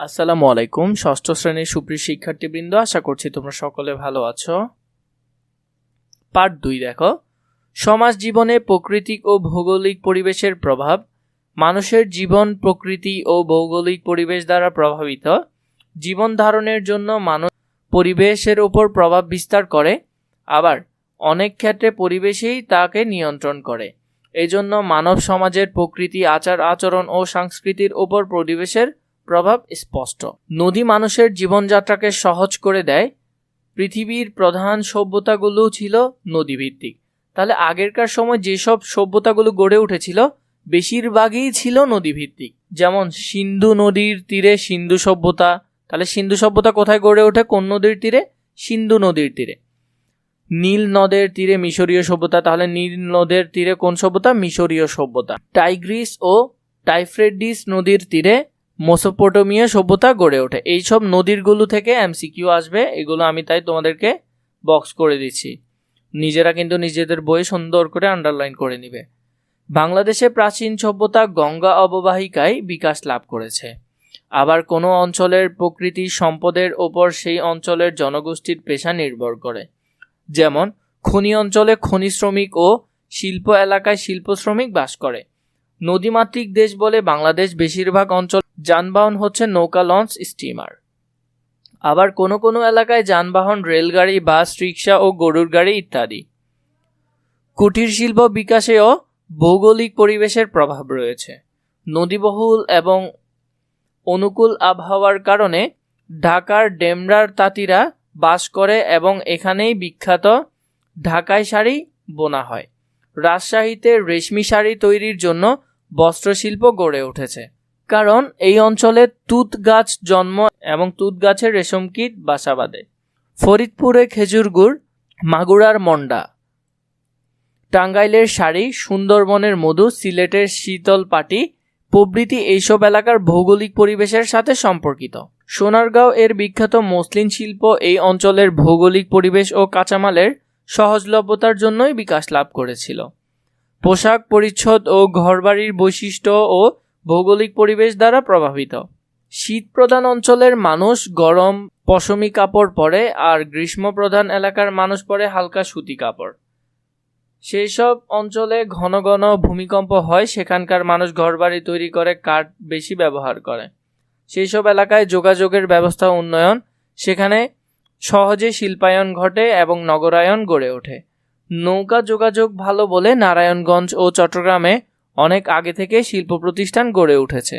আসসালামু আলাইকুম, ষষ্ঠ শ্রেণির সুপ্রিয় শিক্ষার্থীবৃন্দ, আশা করছি তোমরা সকলে ভালো আছো। পার্ট দুই, দেখো। সমাজ জীবনে প্রকৃতিক ও ভৌগোলিক পরিবেশের প্রভাব মানুষের জীবন, প্রকৃতি ও ভৌগোলিক পরিবেশ দ্বারা প্রভাবিত। জীবন ধারণের জন্য মানুষ পরিবেশের উপর প্রভাব বিস্তার করে, আবার অনেক ক্ষেত্রে পরিবেশেই তাকে নিয়ন্ত্রণ করে। এজন্য মানব সমাজের প্রকৃতি, আচার, আচরণ ও সংস্কৃতির উপর পরিবেশের প্রভাব স্পষ্ট। নদী মানুষের জীবনযাত্রাকে সহজ করে দেয়। পৃথিবীর প্রধান সভ্যতাগুলো ছিল নদীভিত্তিক। তাহলে আগেরকার সময় যেসব সভ্যতাগুলো গড়ে উঠেছিল, বেশিরভাগই ছিল নদীভিত্তিক। যেমন সিন্ধু নদীর তীরে সিন্ধু সভ্যতা। তাহলে সিন্ধু সভ্যতা কোথায় গড়ে ওঠে? কোন নদীর তীরে? সিন্ধু নদীর তীরে। নীল নদের তীরে মিশরীয় সভ্যতা। তাহলে নীল নদের তীরে কোন সভ্যতা? মিশরীয় সভ্যতা। টাইগ্রিস ও টাইফ্রেডিস নদীর তীরে মোসোপোটোমিয়া সভ্যতা গড়ে ওঠে। এইসব নদীরগুলো থেকে এমসিকিউ আসবে, এগুলো আমি তাই তোমাদেরকে বক্স করে দিচ্ছি। নিজেরা কিন্তু নিজেদের বইয়ে সুন্দর করে আন্ডারলাইন করে নিবে। বাংলাদেশে প্রাচীন সভ্যতা গঙ্গা অববাহিকায় বিকাশ লাভ করেছে। আবার কোনো অঞ্চলের প্রকৃতি সম্পদের ওপর সেই অঞ্চলের জনগোষ্ঠীর পেশা নির্ভর করে। যেমন, খনি অঞ্চলে খনি শ্রমিক ও শিল্প এলাকায় শিল্প শ্রমিক বাস করে। নদীমাতৃক দেশ বলে বাংলাদেশ বেশিরভাগ অঞ্চল যানবাহন হচ্ছে নৌকা লঞ্চ, স্টিমার। আবার কোনো কোনো এলাকায় যানবাহন, রেলগাড়ি, বাস, রিক্সা ও গরুর গাড়ি ইত্যাদি। কুটির শিল্প বিকাশেও ভৌগোলিক পরিবেশের প্রভাব রয়েছে। নদীবহুল এবং অনুকূল আবহাওয়ার কারণে ঢাকার ডেমরার তাঁতিরা বাস করে এবং এখানেই বিখ্যাত ঢাকাই শাড়ি বোনা হয়। রাজশাহীতে রেশমি শাড়ি তৈরির জন্য বস্ত্রশিল্প গড়ে উঠেছে। কারণ এই অঞ্চলে তুত গাছ জন্ম এবং তুত গাছের রেশম কীট বাসা বাঁধে। ফরিদপুরে খেজুর গুড়, মাগুরার মন্ডা। টাঙ্গাইলের শাড়ি, সুন্দরবনের মধু, সিলেটের শীতল পাটি, প্রভৃতি এইসব এলাকার ভৌগোলিক পরিবেশের সাথে সম্পর্কিত। সোনারগাঁও এর বিখ্যাত মসলিন শিল্প এই অঞ্চলের ভৌগোলিক পরিবেশ ও কাঁচামালের সহজলভ্যতার জন্যই বিকাশ লাভ করেছিল। পোশাক পরিচ্ছদ ও ঘরবাড়ির বৈশিষ্ট্য ও ভৌগোলিক পরিবেশ দ্বারা প্রভাবিত। শীত প্রধান অঞ্চলের মানুষ গরম, পশমি কাপড় পরে আর গ্রীষ্ম প্রধান এলাকার মানুষ পরে হালকা সুতি কাপড়। সেই সব অঞ্চলে ঘন ঘন ভূমিকম্প হয়, সেখানকার মানুষ ঘরবাড়ি তৈরি করে, কাঠ বেশি ব্যবহার করে। সেই সব এলাকায় যোগাযোগের ব্যবস্থা উন্নয়ন, সেখানে সহজে শিল্পায়ন ঘটে এবং নগরায়ন গড়ে ওঠে। নৌকা যোগাযোগ ভালো বলে নারায়ণগঞ্জ ও চট্টগ্রামে অনেক আগে থেকে শিল্প প্রতিষ্ঠান গড়ে উঠেছে।